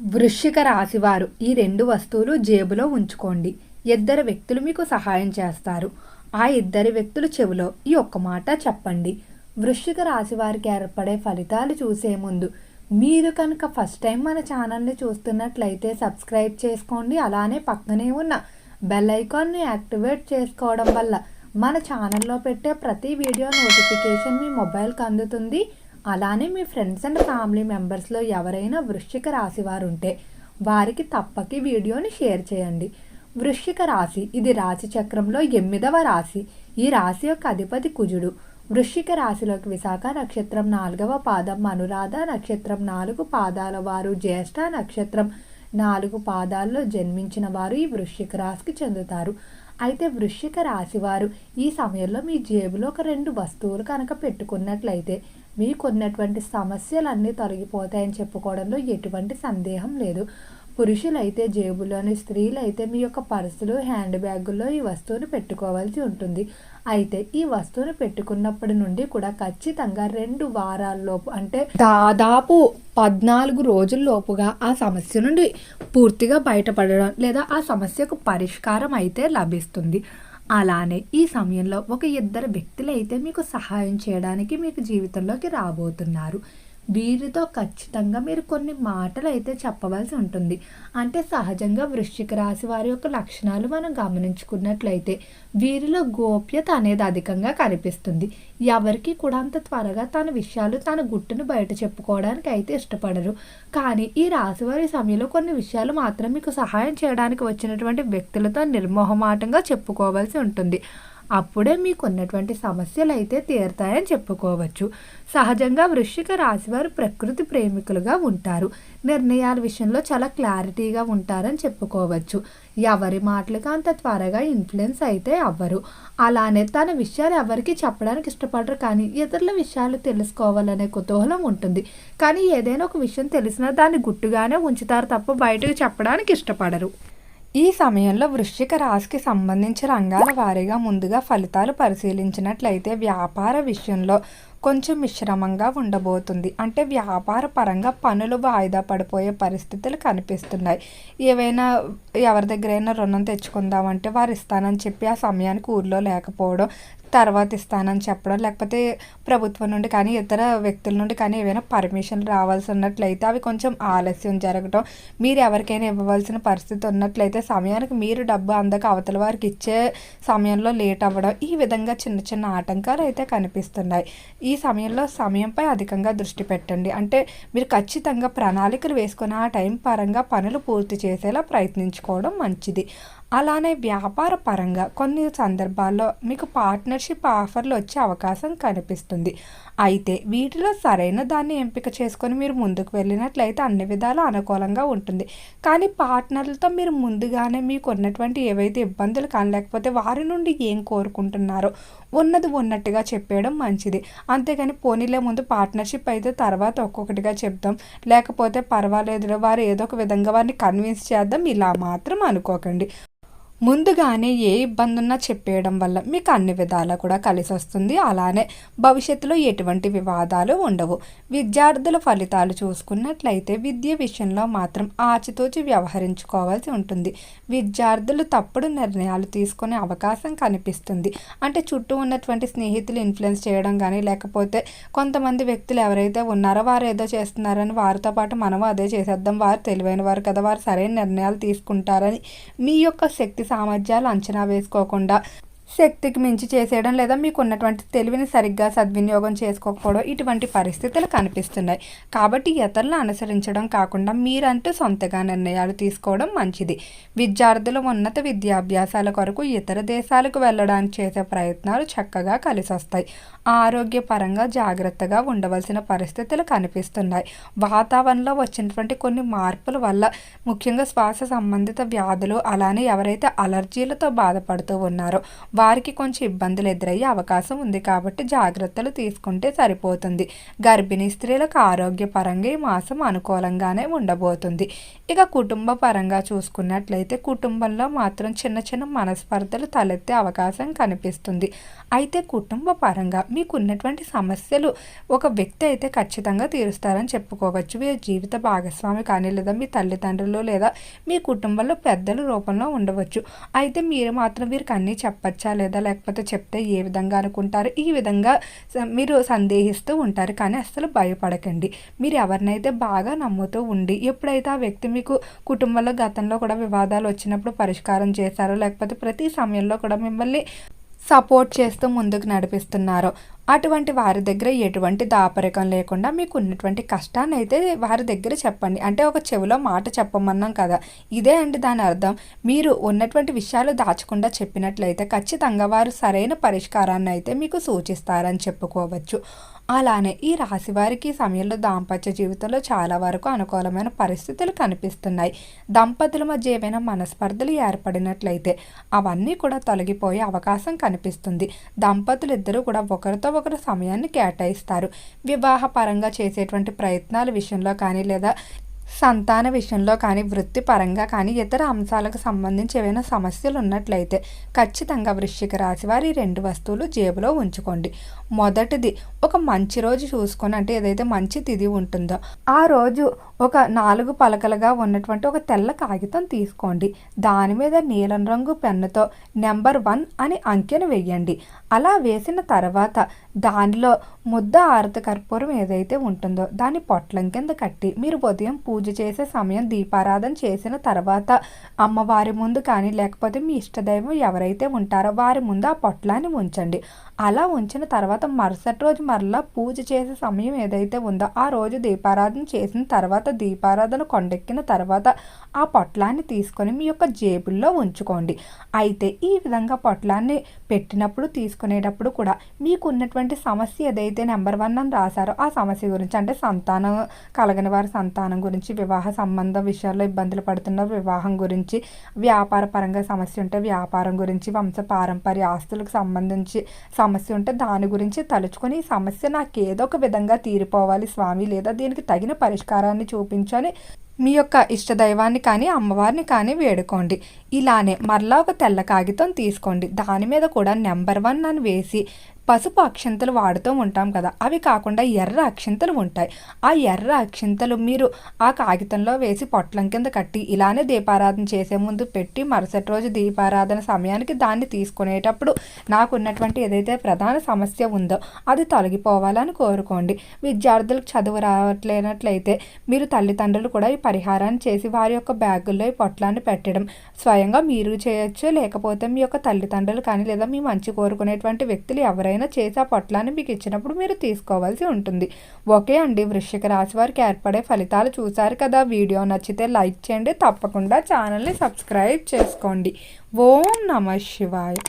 వృశ్చిక రాశివారు ఈ రెండు వస్తువులు జేబులో ఉంచుకోండి. ఇద్దరు వ్యక్తులు మీకు సహాయం చేస్తారు. ఆ ఇద్దరి వ్యక్తుల చెవిలో ఈ ఒక్క మాట చెప్పండి. వృశ్చిక రాశి వారికి ఏర్పడే ఫలితాలు చూసే ముందు మీరు కనుక ఫస్ట్ టైం మన ఛానల్ని చూస్తున్నట్లయితే సబ్స్క్రైబ్ చేసుకోండి. అలానే పక్కనే ఉన్న బెల్ ఐకాన్ని యాక్టివేట్ చేసుకోవడం వల్ల మన ఛానల్లో పెట్టే ప్రతి వీడియో నోటిఫికేషన్ మీ మొబైల్కి అందుతుంది. అలానే మీ ఫ్రెండ్స్ అండ్ ఫ్యామిలీ మెంబర్స్లో ఎవరైనా వృశ్చిక రాశి వారు ఉంటే వారికి తప్పకి వీడియోని షేర్ చేయండి. వృశ్చిక రాశి ఇది రాశి చక్రంలో ఎనిమిదవ రాశి. ఈ రాశి యొక్క అధిపతి కుజుడు. వృశ్చిక రాశిలోకి విశాఖ నక్షత్రం నాలుగవ పాదం అనురాధ నక్షత్రం నాలుగు పాదాల వారు జ్యేష్ఠ నక్షత్రం నాలుగు పాదాల్లో జన్మించిన వారు ఈ వృశ్చిక రాశికి చెందుతారు. అయితే వృశ్చిక రాశి వారు ఈ సమయంలో మీ జేబులో ఒక రెండు వస్తువులు కనుక పెట్టుకున్నట్లయితే మీకున్నటువంటి సమస్యలన్నీ తొలగిపోతాయని చెప్పుకోవడంలో ఎటువంటి సందేహం లేదు. పురుషులైతే జేబులోని స్త్రీలైతే మీ యొక్క పర్సులు హ్యాండ్ బ్యాగుల్లో ఈ వస్తువును పెట్టుకోవాల్సి ఉంటుంది. అయితే ఈ వస్తువును పెట్టుకున్నప్పటి నుండి కూడా ఖచ్చితంగా రెండు వారాల్లోపు అంటే దాదాపు పద్నాలుగు రోజుల్లోపుగా ఆ సమస్య నుండి పూర్తిగా బయటపడడం లేదా ఆ సమస్యకు పరిష్కారం అయితే లభిస్తుంది. అలానే ఈ సమయంలో ఒక ఇద్దరు వ్యక్తులు అయితే మీకు సహాయం చేయడానికి మీకు జీవితంలోకి రాబోతున్నారు. వీరితో ఖచ్చితంగా మీరు కొన్ని మాటలు అయితే చెప్పవలసి ఉంటుంది. అంటే సహజంగా వృశ్చిక రాశి వారి యొక్క లక్షణాలు మనం గమనించుకున్నట్లయితే వీరిలో గోప్యత అనేది అధికంగా కనిపిస్తుంది. ఎవరికి కూడా అంత త్వరగా తన విషయాలు తన గుట్టును బయట చెప్పుకోవడానికి అయితే ఇష్టపడరు. కానీ ఈ రాశి వారి సమయంలో కొన్ని విషయాలు మాత్రం మీకు సహాయం చేయడానికి వచ్చినటువంటి వ్యక్తులతో నిర్మోహమాటంగా చెప్పుకోవాల్సి ఉంటుంది. అప్పుడే మీకు ఉన్నటువంటి సమస్యలు అయితే తీరుతాయని చెప్పుకోవచ్చు. సహజంగా వృశ్చిక రాశివారు ప్రకృతి ప్రేమికులుగా ఉంటారు. నిర్ణయాల విషయంలో చాలా క్లారిటీగా ఉంటారని చెప్పుకోవచ్చు. ఎవరి మాటలకు అంత త్వరగా ఇన్ఫ్లుయెన్స్ అయితే అవ్వరు. అలానే తన విషయాలు ఎవరికి చెప్పడానికి ఇష్టపడరు కానీ ఇతరుల విషయాలు తెలుసుకోవాలనే కుతూహలం ఉంటుంది. కానీ ఏదైనా ఒక విషయం తెలిసినా దాన్ని గుట్టుగానే ఉంచుతారు తప్ప బయటకు చెప్పడానికి ఇష్టపడరు. ఈ సమయంలో వృశ్చిక రాశికి సంబంధించి రంగాల వారీగా ముందుగా ఫలితాలు పరిశీలించినట్లయితే వ్యాపార విషయంలో కొంచెం మిశ్రమంగా ఉండబోతుంది. అంటే వ్యాపార పరంగా పనులు వాయిదా పడిపోయే పరిస్థితులు కనిపిస్తున్నాయి. ఏవైనా ఎవరి దగ్గరైనా రుణం తెచ్చుకుందామంటే వారు ఇస్తానని చెప్పి ఆ సమయానికి ఊర్లో లేకపోవడం తర్వాత ఇస్తానని చెప్పడం లేకపోతే ప్రభుత్వం నుండి కానీ ఇతర వ్యక్తుల నుండి కానీ ఏవైనా పర్మిషన్ రావాల్సి ఉన్నట్లయితే అవి కొంచెం ఆలస్యం జరగడం మీరు ఎవరికైనా ఇవ్వవలసిన పరిస్థితి ఉన్నట్లయితే సమయానికి మీరు డబ్బు అందక అవతల వారికి ఇచ్చే సమయంలో లేట్ అవ్వడం ఈ విధంగా చిన్న చిన్న ఆటంకాలు అయితే కనిపిస్తున్నాయి. ఈ సమయంలో సమయంపై అధికంగా దృష్టి పెట్టండి. అంటే మీరు ఖచ్చితంగా ప్రణాళికలు వేసుకుని ఆ టైం పరంగా పనులు పూర్తి చేసేలా ప్రయత్నించుకోవడం మంచిది. అలానే వ్యాపార పరంగా కొన్ని సందర్భాల్లో మీకు పార్ట్నర్షిప్ ఆఫర్లు వచ్చే అవకాశం కనిపిస్తుంది. అయితే వీటిలో సరైన దాన్ని ఎంపిక చేసుకొని మీరు ముందుకు వెళ్ళినట్లయితే అన్ని విధాలు అనుకూలంగా ఉంటుంది. కానీ పార్ట్నర్లతో మీరు ముందుగానే మీకు ఉన్నటువంటి ఏవైతే ఇబ్బందులు కానీ లేకపోతే వారి నుండి ఏం కోరుకుంటున్నారో ఉన్నది ఉన్నట్టుగా చెప్పేయడం మంచిది. అంతేగాని పోనీలే ముందు పార్ట్నర్షిప్ అయితే తర్వాత ఒక్కొక్కటిగా చెప్దాం. లేకపోతే పర్వాలేదు వారు ఏదో ఒక విధంగా వారిని కన్విన్స్ చేద్దాం. ఇలా మాత్రం అనుకోకండి. ముందుగానే ఏ ఇబ్బంది ఉన్నా చెప్పేయడం వల్ల మీకు అన్ని విధాలా కూడా కలిసి వస్తుంది అలానే భవిష్యత్తులో ఎటువంటి వివాదాలు ఉండవు. విద్యార్థుల ఫలితాలు చూసుకున్నట్లయితే విద్య విషయంలో మాత్రం ఆచితూచి వ్యవహరించుకోవాల్సి ఉంటుంది. విద్యార్థులు తప్పుడు నిర్ణయాలు తీసుకునే అవకాశం కనిపిస్తుంది. అంటే చుట్టూ ఉన్నటువంటి స్నేహితులు ఇన్ఫ్లుయెన్స్ చేయడం కానీ లేకపోతే కొంతమంది వ్యక్తులు ఎవరైతే ఉన్నారో వారు ఏదో చేస్తున్నారని వారితో పాటు మనం అదే చేసేద్దాం వారు తెలివైన వారు కదా వారు సరైన నిర్ణయాలు తీసుకుంటారని మీ యొక్క శక్తి సామర్థ్యాలు అంచనా వేసుకోకుండా శక్తికి మించి చేసేయడం లేదా మీకు ఉన్నటువంటి తెలివిని సరిగ్గా సద్వినియోగం చేసుకోకపోవడం ఇటువంటి పరిస్థితులు కనిపిస్తున్నాయి. కాబట్టి ఇతరులను అనుసరించడం కాకుండా మీరంటూ సొంతగా నిర్ణయాలు తీసుకోవడం మంచిది. విద్యార్థులు ఉన్నత విద్యాభ్యాసాల కొరకు ఇతర దేశాలకు వెళ్ళడానికి చేసే ప్రయత్నాలు చక్కగా కలిసి వస్తాయి ఆరోగ్యపరంగా జాగ్రత్తగా ఉండవలసిన పరిస్థితులు కనిపిస్తున్నాయి. వాతావరణంలో వచ్చినటువంటి కొన్ని మార్పుల వల్ల ముఖ్యంగా శ్వాస సంబంధిత వ్యాధులు అలానే ఎవరైతే అలర్జీలతో బాధపడుతూ ఉన్నారో వారికి కొంచెం ఇబ్బందులు ఎదురయ్యే అవకాశం ఉంది కాబట్టి జాగ్రత్తలు తీసుకుంటే సరిపోతుంది. గర్భిణీ స్త్రీలకు ఆరోగ్యపరంగా ఈ మాసం అనుకూలంగానే ఉండబోతుంది. ఇక కుటుంబ పరంగా చూసుకున్నట్లయితే కుటుంబంలో మాత్రం చిన్న చిన్న మనస్పర్ధలు తలెత్తే అవకాశం కనిపిస్తుంది. అయితే కుటుంబ పరంగా మీకున్నటువంటి సమస్యలు ఒక వ్యక్తి అయితే ఖచ్చితంగా తీరుస్తారని చెప్పుకోవచ్చు. మీ జీవిత భాగస్వామి కానీ లేదా మీ తల్లిదండ్రులు లేదా మీ కుటుంబంలో పెద్దల రూపంలో ఉండవచ్చు. అయితే మీరు మాత్రం వీరికి అన్నీ చెప్పచ్చా? లేదా లేకపోతే చెప్తే ఏ విధంగా అనుకుంటారు? ఈ విధంగా మీరు సందేహిస్తూ ఉంటారు కానీ అస్సలు భయపడకండి. మీరు ఎవరినైతే బాగా నమ్ముతూ ఉండి ఎప్పుడైతే ఆ వ్యక్తి మీకు కుటుంబంలో గతంలో కూడా వివాదాలు వచ్చినప్పుడు పరిష్కారం చేశారో లేకపోతే ప్రతి సమయంలో కూడా మిమ్మల్ని సపోర్ట్ చేస్తూ ముందుకు నడిపిస్తున్నారో. అటువంటి వారి దగ్గర ఎటువంటి దాపరికం లేకుండా మీకు ఉన్నటువంటి కష్టాన్ని అయితే వారి దగ్గర చెప్పండి. అంటే ఒక చెవిలో మాట చెప్పమన్నాం కదా. ఇదే అండి దాని అర్థం. మీరు ఉన్నటువంటి విషయాలు దాచకుండా చెప్పినట్లయితే ఖచ్చితంగా వారు సరైన పరిష్కారాన్ని అయితే మీకు సూచిస్తారని చెప్పుకోవచ్చు. అలానే ఈ రాశి వారికి సమయంలో దాంపత్య జీవితంలో చాలా వరకు అనుకూలమైన పరిస్థితులు కనిపిస్తున్నాయి. దంపతుల మధ్య ఏమైనా మనస్పర్ధలు ఏర్పడినట్లయితే అవన్నీ కూడా తొలగిపోయే అవకాశం కనిపిస్తుంది. దంపతులు ఇద్దరూ కూడా ఒకరితో ఒకరు సమయాన్ని కేటాయిస్తారు. వివాహపరంగా చేసేటువంటి ప్రయత్నాల విషయంలో కానీ లేదా సంతాన విషయంలో కానీ వృత్తిపరంగా కానీ ఇతర అంశాలకు సంబంధించి ఏవైనా సమస్యలు ఉన్నట్లయితే ఖచ్చితంగా వృశ్చిక రాశి వారి రెండు వస్తువులు జేబులో ఉంచుకోండి. మొదటిది ఒక మంచి రోజు చూసుకొని అంటే ఏదైతే మంచి తిది ఉంటుందో ఆ రోజు ఒక నాలుగు పలకలుగా ఉన్నటువంటి ఒక తెల్ల కాగితం తీసుకోండి. దాని మీద నీలం రంగు పెన్నుతో నెంబర్ వన్ అని అంకెను వెయ్యండి అలా వేసిన తర్వాత దానిలో ముద్ద ఆరత కర్పూరం ఏదైతే ఉంటుందో దాని పొట్లం కింద కట్టి మీరు ఉదయం పూజ చేసే సమయం దీపారాధన చేసిన తర్వాత అమ్మవారి ముందు కానీ లేకపోతే మీ ఇష్టదైవం ఎవరైతే ఉంటారో వారి ముందు ఆ పొట్లాన్ని ఉంచండి. అలా ఉంచిన తర్వాత మరుసటి రోజు మరలా పూజ చేసే సమయం ఏదైతే ఉందో ఆ రోజు దీపారాధన చేసిన తర్వాత దీపారాధన కొండెక్కిన తర్వాత ఆ పొట్లాన్ని తీసుకొని మీ యొక్క జేబుల్లో ఉంచుకోండి. అయితే ఈ విధంగా పొట్లాన్ని పెట్టినప్పుడు తీసుకునేటప్పుడు కూడా మీకు ఉన్నటువంటి సమస్య ఏదైతే నెంబర్ వన్ అని రాశారో ఆ సమస్య గురించి అంటే సంతానం కలగని వారి సంతానం గురించి వివాహ సంబంధ విషయాల్లో ఇబ్బందులు పడుతున్న వివాహం గురించి వ్యాపార పరంగా సమస్య ఉంటే వ్యాపారం గురించి వంశ పారంపర్య ఆస్తులకు సంబంధించి సమస్య ఉంటే దాని గురించి తలుచుకొని ఈ సమస్య నాకు ఏదో ఒక విధంగా తీరిపోవాలి స్వామి లేదా దీనికి తగిన పరిష్కారాన్ని చూపించని మీ యొక్క ఇష్టదైవాన్ని కానీ అమ్మవారిని కానీ వేడుకోండి. ఇలానే మరలా ఒక తెల్ల కాగితం తీసుకోండి. దాని మీద కూడా నెంబర్ వన్ అని వేసి పసుపు అక్షంతలు వాడుతూ ఉంటాం కదా అవి కాకుండా ఎర్ర అక్షంతలు ఉంటాయి. ఆ ఎర్ర అక్షంతలు మీరు ఆ కాగితంలో వేసి పొట్లం కింద కట్టి ఇలానే దీపారాధన చేసే ముందు పెట్టి మరుసటి రోజు దీపారాధన సమయానికి దాన్ని తీసుకునేటప్పుడు నాకు ఉన్నటువంటి ఏదైతే ప్రధాన సమస్య ఉందో అది తొలగిపోవాలని కోరుకోండి. విద్యార్థులకు చదువు రావట్లేనట్లయితే మీరు తల్లిదండ్రులు కూడా ఈ పరిహారాన్ని చేసి వారి యొక్క బ్యాగుల్లో ఈ పొట్లాన్ని పెట్టడం స్వయంగా మీరు చేయొచ్చు లేకపోతే మీ యొక్క తల్లిదండ్రులు కానీ లేదా మీ మంచి కోరుకునేటువంటి వ్యక్తులు ఎవరైనా ఏదైనా చేసి ఆ పొట్లాన్ని మీకు ఇచ్చినప్పుడు మీరు తీసుకోవాల్సి ఉంటుంది. ఓకే అండి వృశ్చిక రాశి వారికి ఏర్పడే ఫలితాలు చూసారు కదా. వీడియో నచ్చితే లైక్ చేయండి తప్పకుండా ఛానల్ని సబ్స్క్రైబ్ చేసుకోండి. ఓం నమ శివాయ్.